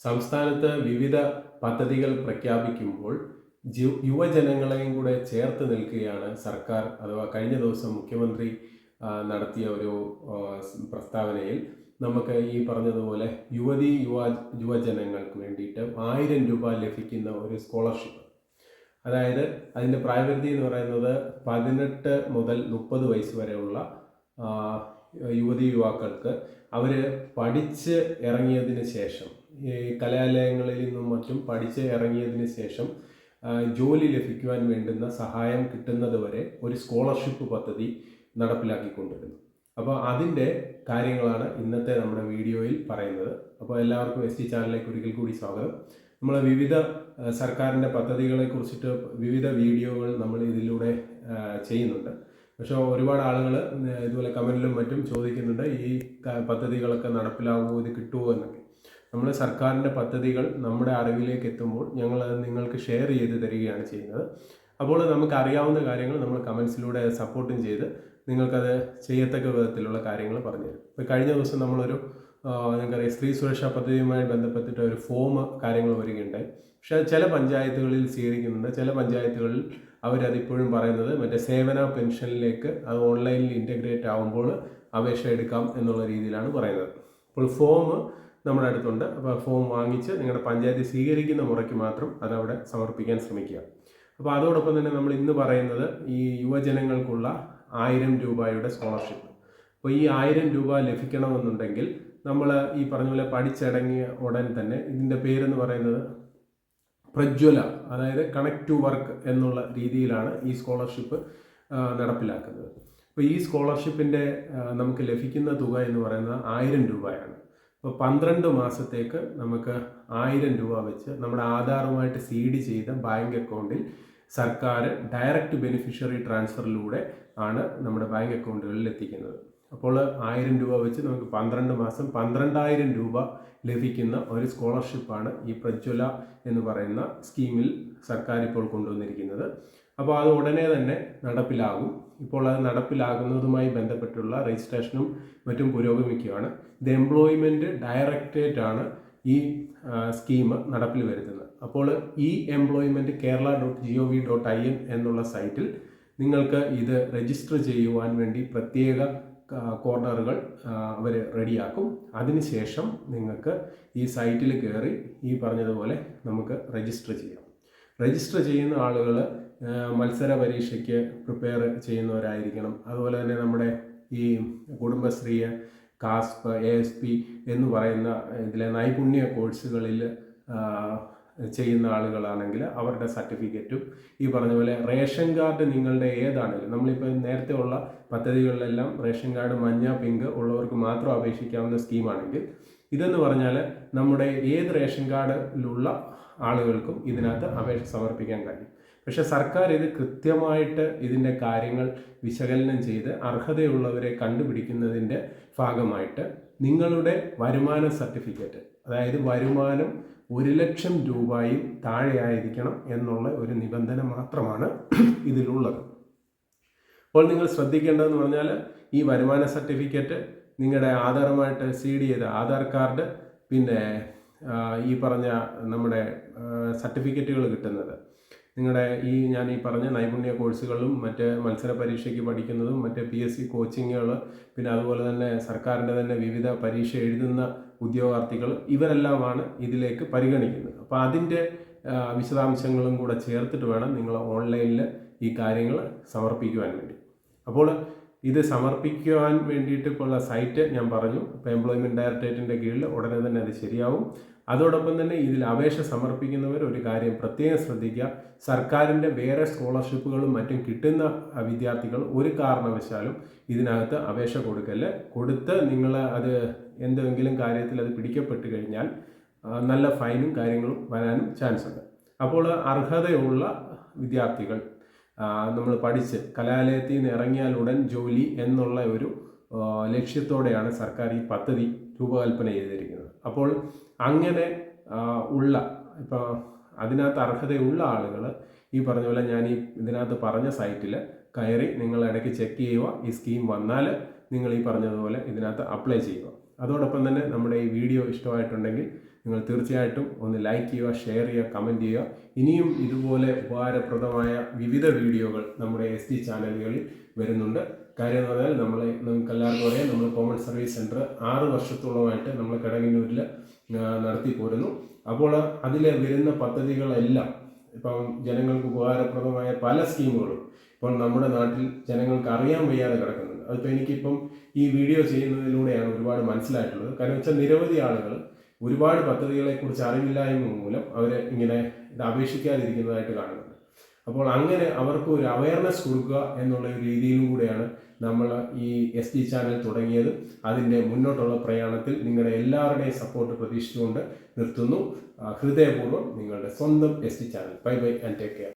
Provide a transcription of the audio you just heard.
സംസ്ഥാനത്ത് വിവിധ പദ്ധതികൾ പ്രഖ്യാപിക്കുമ്പോൾ യുവജനങ്ങളെയും കൂടെ ചേർത്ത് നിൽക്കുകയാണ് സർക്കാർ അഥവാ കഴിഞ്ഞ ദിവസം മുഖ്യമന്ത്രി നടത്തിയ ഒരു പ്രസ്താവനയിൽ നമുക്ക് ഈ പറഞ്ഞതുപോലെ യുവതി യുവ യുവജനങ്ങൾക്ക് വേണ്ടിയിട്ട് ആയിരം രൂപ ലഭിക്കുന്ന ഒരു സ്കോളർഷിപ്പ്. അതായത് അതിന്റെ പ്രായപരിധി എന്ന് പറയുന്നത് പതിനെട്ട് മുതൽ മുപ്പത് വയസ്സ് വരെയുള്ള യുവതി യുവാക്കൾക്ക് അവർ പഠിച്ച് ഇറങ്ങിയതിന് ശേഷം കലാലയങ്ങളിൽ നിന്നും മറ്റും പഠിച്ച് ഇറങ്ങിയതിന് ശേഷം ജോലി ലഭിക്കുവാൻ വേണ്ടുന്ന സഹായം കിട്ടുന്നത് വരെ ഒരു സ്കോളർഷിപ്പ് പദ്ധതി നടപ്പിലാക്കിക്കൊണ്ടിരുന്നു. അപ്പോൾ അതിന്റെ കാര്യങ്ങളാണ് ഇന്നത്തെ നമ്മുടെ വീഡിയോയിൽ പറയുന്നത്. അപ്പോൾ എല്ലാവർക്കും എസ് ടി ചാനലിലേക്ക് ഒരിക്കൽ കൂടി സ്വാഗതം. നമ്മൾ വിവിധ സർക്കാരിന്റെ പദ്ധതികളെ കുറിച്ചിട്ട് വിവിധ വീഡിയോകൾ നമ്മൾ ഇതിലൂടെ ചെയ്യുന്നുണ്ട്. പക്ഷേ ഒരുപാട് ആളുകൾ ഇതുപോലെ കമന്റിലും മറ്റും ചോദിക്കുന്നുണ്ട് ഈ പദ്ധതികളൊക്കെ നടപ്പിലാകുമോ ഇത് കിട്ടുമോ എന്നൊക്കെ. നമ്മൾ സർക്കാരിന്റെ പദ്ധതികൾ നമ്മുടെ അറിവിലേക്ക് എത്തുമ്പോൾ ഞങ്ങൾ അത് നിങ്ങൾക്ക് ഷെയർ ചെയ്ത് തരികയാണ് ചെയ്യുന്നത്. അപ്പോൾ നമുക്ക് അറിയാവുന്ന കാര്യങ്ങൾ നമ്മൾ കമൻസിലൂടെ സപ്പോർട്ടും ചെയ്ത് നിങ്ങൾക്കത് ചെയ്യത്തക്ക വിധത്തിലുള്ള കാര്യങ്ങൾ പറഞ്ഞുതരും ഇപ്പോൾ കഴിഞ്ഞ ദിവസം നമ്മളൊരു നിങ്ങൾക്കറിയാം സ്ത്രീ സുരക്ഷാ പദ്ധതിയുമായി ബന്ധപ്പെട്ടിട്ട് ഒരു ഫോം കാര്യങ്ങൾ വരികയുണ്ടായി. പക്ഷേ ചില പഞ്ചായത്തുകളിൽ സ്വീകരിക്കുന്നുണ്ട്. ചില പഞ്ചായത്തുകളിൽ അവരതിപ്പോഴും പറയുന്നത് മറ്റേ സേവന പെൻഷനിലേക്ക് അത് ഓൺലൈനിൽ ഇന്റഗ്രേറ്റ് ആകുമ്പോൾ അപേക്ഷ എടുക്കാം എന്നുള്ള രീതിയിലാണ് പറയുന്നത്. അപ്പോൾ ഫോം നമ്മുടെ അടുത്തുണ്ട്. അപ്പോൾ ഫോം വാങ്ങിച്ച് നിങ്ങളുടെ പഞ്ചായത്ത് സ്വീകരിക്കുന്ന മുറയ്ക്ക് മാത്രം അതവിടെ സമർപ്പിക്കാൻ ശ്രമിക്കുക. അപ്പോൾ അതോടൊപ്പം തന്നെ നമ്മൾ ഇന്ന് പറയുന്നത് ഈ യുവജനങ്ങൾക്കുള്ള ആയിരം രൂപയുടെ സ്കോളർഷിപ്പ് അപ്പോൾ ഈ ആയിരം രൂപ ലഭിക്കണമെന്നുണ്ടെങ്കിൽ നമ്മൾ ഈ പറഞ്ഞ പോലെ പഠിച്ചടങ്ങിയ ഉടൻ തന്നെ ഇതിന്റെ പേരെന്ന് പറയുന്നത് പ്രജ്വല അതായത് കണക്ട് ടു വർക്ക് എന്നുള്ള രീതിയിലാണ് ഈ സ്കോളർഷിപ്പ് നടപ്പിലാക്കുന്നത്. അപ്പോൾ ഈ സ്കോളർഷിപ്പിന്റെ നമുക്ക് ലഭിക്കുന്ന തുക എന്ന് പറയുന്നത് ആയിരം രൂപയാണ്. അപ്പോൾ പന്ത്രണ്ട് മാസത്തേക്ക് നമുക്ക് ആയിരം രൂപ വെച്ച് നമ്മുടെ ആധാറുമായിട്ട് സീഡ് ചെയ്ത ബാങ്ക് അക്കൗണ്ടിൽ സർക്കാർ ഡയറക്റ്റ് ബെനിഫിഷ്യറി ട്രാൻസ്ഫറിലൂടെ ആണ് നമ്മുടെ ബാങ്ക് അക്കൗണ്ടുകളിൽ എത്തിക്കുന്നത്. അപ്പോൾ ആയിരം രൂപ വെച്ച് നമുക്ക് പന്ത്രണ്ട് മാസം പന്ത്രണ്ടായിരം രൂപ ലഭിക്കുന്ന ഒരു സ്കോളർഷിപ്പാണ് ഈ പ്രജ്വല എന്ന് പറയുന്ന സ്കീമിൽ സർക്കാർ ഇപ്പോൾ കൊണ്ടുവന്നിരിക്കുന്നത്. അപ്പോൾ അത് ഉടനെ തന്നെ നടപ്പിലാകും. ഇപ്പോൾ അത് നടപ്പിലാകുന്നതുമായി ബന്ധപ്പെട്ടുള്ള രജിസ്ട്രേഷനും മറ്റും പുരോഗമിക്കുകയാണ്. ഇത് എംപ്ലോയ്മെന്റ് ഡയറക്ടറേറ്റ് ആണ് ഈ സ്കീം നടപ്പിൽ വരുത്തുന്നത് അപ്പോൾ ഈ employment Kerala dot G O V dot I N എന്നുള്ള സൈറ്റിൽ നിങ്ങൾക്ക് ഇത് രജിസ്റ്റർ ചെയ്യുവാൻ വേണ്ടി പ്രത്യേക കോർണറുകൾ അവർ റെഡിയാക്കും അതിനുശേഷം നിങ്ങൾക്ക് ഈ സൈറ്റിൽ കയറി ഈ പറഞ്ഞതുപോലെ നമുക്ക് രജിസ്റ്റർ ചെയ്യാം. രജിസ്റ്റർ ചെയ്യുന്ന ആളുകൾ മത്സര പരീക്ഷയ്ക്ക് പ്രിപ്പയർ ചെയ്യുന്നവരായിരിക്കണം. അതുപോലെ തന്നെ നമ്മുടെ ഈ Kudumbashree KASP A S P എന്ന് പറയുന്ന ഇതിലെ നൈപുണ്യ കോഴ്സുകളിൽ ചെയ്യുന്ന ആളുകളാണെങ്കിൽ അവരുടെ സർട്ടിഫിക്കറ്റും ഈ പറഞ്ഞ പോലെ റേഷൻ കാർഡ് നിങ്ങളുടെ ഏതാണെങ്കിലും നമ്മളിപ്പോൾ നേരത്തെ ഉള്ള പദ്ധതികളിലെല്ലാം റേഷൻ കാർഡ് മഞ്ഞ പിങ്ക് ഉള്ളവർക്ക് മാത്രം അപേക്ഷിക്കാവുന്ന സ്കീമാണെങ്കിൽ ഇതെന്ന് പറഞ്ഞാൽ നമ്മുടെ ഏത് റേഷൻ കാർഡിലുള്ള ആളുകൾക്കും ഇതിനകത്ത് അപേക്ഷ സമർപ്പിക്കാൻ കഴിയും. പക്ഷെ സർക്കാർ ഇത് കൃത്യമായിട്ട് ഇതിന്റെ കാര്യങ്ങൾ വിശകലനം ചെയ്ത് അർഹതയുള്ളവരെ കണ്ടുപിടിക്കുന്നതിന്റെ ഭാഗമായിട്ട് നിങ്ങളുടെ വരുമാന സർട്ടിഫിക്കറ്റ് അതായത് വരുമാനം ഒരു ലക്ഷം രൂപയും താഴെയായിരിക്കണം എന്നുള്ള ഒരു നിബന്ധന മാത്രമാണ് ഇതിലുള്ളത്. അപ്പോൾ നിങ്ങൾ ശ്രദ്ധിക്കേണ്ടതെന്ന് പറഞ്ഞാൽ ഈ വരുമാന സർട്ടിഫിക്കറ്റ് നിങ്ങളുടെ ആധാറുമായിട്ട് സീഡ് ചെയ്ത ആധാർ കാർഡ് പിന്നെ ഈ പറഞ്ഞ നമ്മുടെ സർട്ടിഫിക്കറ്റുകൾ കിട്ടുന്നത്. നിങ്ങളുടെ ഈ ഞാൻ ഈ പറഞ്ഞ നൈപുണ്യ കോഴ്സുകളും മറ്റ് മത്സര പരീക്ഷയ്ക്ക് പഠിക്കുന്നതും മറ്റ് പി എസ് സി കോച്ചിങ്ങുകൾ പിന്നെ അതുപോലെ തന്നെ സർക്കാരിന്റെ തന്നെ വിവിധ പരീക്ഷ എഴുതുന്ന ഉദ്യോഗാർത്ഥികൾ ഇവരെല്ലാമാണ് ഇതിലേക്ക് പരിഗണിക്കുന്നത്. അപ്പോൾ അതിന്റെ വിശദാംശങ്ങളും കൂടെ ചേർത്തിട്ട് വേണം നിങ്ങൾ ഓൺലൈനിൽ ഈ കാര്യങ്ങൾ സമർപ്പിക്കുവാൻ വേണ്ടി. അപ്പോൾ ഇത് സമർപ്പിക്കുവാൻ വേണ്ടിയിട്ട് സൈറ്റ് ഞാൻ പറഞ്ഞു. ഇപ്പോൾ എംപ്ലോയ്മെന്റ് ഡയറക്ടറേറ്റിന്റെ കീഴിൽ ഉടനെ തന്നെ അത് ശരിയാവും. അതോടൊപ്പം തന്നെ ഇതിൽ അപേക്ഷ സമർപ്പിക്കുന്നവർ ഒരു കാര്യം പ്രത്യേകം ശ്രദ്ധിക്കുക. സർക്കാരിന്റെ വേറെ സ്കോളർഷിപ്പുകളും മറ്റും കിട്ടുന്ന വിദ്യാർത്ഥികൾ ഒരു കാരണവശാലും ഇതിനകത്ത് അപേക്ഷ കൊടുക്കൽ. കൊടുത്ത് നിങ്ങൾ അത് എന്തെങ്കിലും കാര്യത്തിൽ അത് പിടിക്കപ്പെട്ട് കഴിഞ്ഞാൽ നല്ല ഫൈനും കാര്യങ്ങളും വരാനും ചാൻസ് ഉണ്ട് അപ്പോൾ അർഹതയുള്ള വിദ്യാർത്ഥികൾ നമ്മൾ പഠിച്ച് കലാലയത്തിൽ നിന്ന് ഇറങ്ങിയാൽ ഉടൻ ജോലി എന്നുള്ള ഒരു ലക്ഷ്യത്തോടെയാണ് സർക്കാർ ഈ പദ്ധതി രൂപകൽപ്പന ചെയ്തിരിക്കുന്നത്. അപ്പോൾ അങ്ങനെ ഉള്ള ഇപ്പോൾ അതിനകത്ത് അർഹതയുള്ള ആളുകൾ ഈ പറഞ്ഞ പോലെ ഞാൻ ഈ ഇതിനകത്ത് പറഞ്ഞ സൈറ്റിൽ കയറി നിങ്ങൾ ഇടയ്ക്ക് ചെക്ക് ചെയ്യുക ഈ സ്കീം വന്നാൽ നിങ്ങൾ ഈ പറഞ്ഞതുപോലെ ഇതിനകത്ത് അപ്ലൈ ചെയ്യുക. അതോടൊപ്പം തന്നെ നമ്മുടെ ഈ വീഡിയോ ഇഷ്ടമായിട്ടുണ്ടെങ്കിൽ നിങ്ങൾ തീർച്ചയായിട്ടും ഒന്ന് ലൈക്ക് ചെയ്യുക ഷെയർ ചെയ്യുക കമന്റ് ചെയ്യുക. ഇനിയും ഇതുപോലെ ഉപകാരപ്രദമായ വിവിധ വീഡിയോകൾ നമ്മുടെ എസ് ടി ചാനലുകളിൽ വരുന്നുണ്ട്. കാര്യം എന്ന് പറഞ്ഞാൽ നമ്മൾ നമുക്ക് എല്ലാവർക്കും അറിയാം നമ്മൾ കോമൺ സർവീസ് സെന്റർ ആറ് വർഷത്തോളമായിട്ട് നമ്മൾ കിടങ്ങിനൂരിൽ നടത്തി പോരുന്നു. അപ്പോൾ അതിൽ വരുന്ന പദ്ധതികളെല്ലാം ഇപ്പം ജനങ്ങൾക്ക് ഉപകാരപ്രദമായ പല സ്കീമുകളും ഇപ്പോൾ നമ്മുടെ നാട്ടിൽ ജനങ്ങൾക്ക് അറിയാൻ വയ്യാതെ കിടക്കുന്നുണ്ട്. അതിപ്പോൾ എനിക്കിപ്പം ഈ വീഡിയോ ചെയ്യുന്നതിലൂടെയാണ് ഒരുപാട് മനസ്സിലായിട്ടുള്ളത്. കാരണം വെച്ചാൽ നിരവധി ആളുകൾ ഒരുപാട് പദ്ധതികളെക്കുറിച്ച് അറിവില്ലായ്മ മൂലം അവർ ഇങ്ങനെ ഇത് അപേക്ഷിക്കാതിരിക്കുന്നതായിട്ട് കാണുന്നുണ്ട്. അപ്പോൾ അങ്ങനെ അവർക്ക് ഒരു അവയർനെസ് കൊടുക്കുക എന്നുള്ള രീതിയിലും കൂടെയാണ് നമ്മൾ ഈ എസ് ടി ചാനൽ തുടങ്ങിയത്. അതിന്റെ മുന്നോട്ടുള്ള പ്രയാണത്തിൽ നിങ്ങളുടെ എല്ലാവരുടെയും സപ്പോർട്ട് പ്രതീക്ഷിച്ചുകൊണ്ട് നിർത്തുന്നു. ഹൃദയപൂർവം നിങ്ങളുടെ സ്വന്തം S T channel bye bye and take care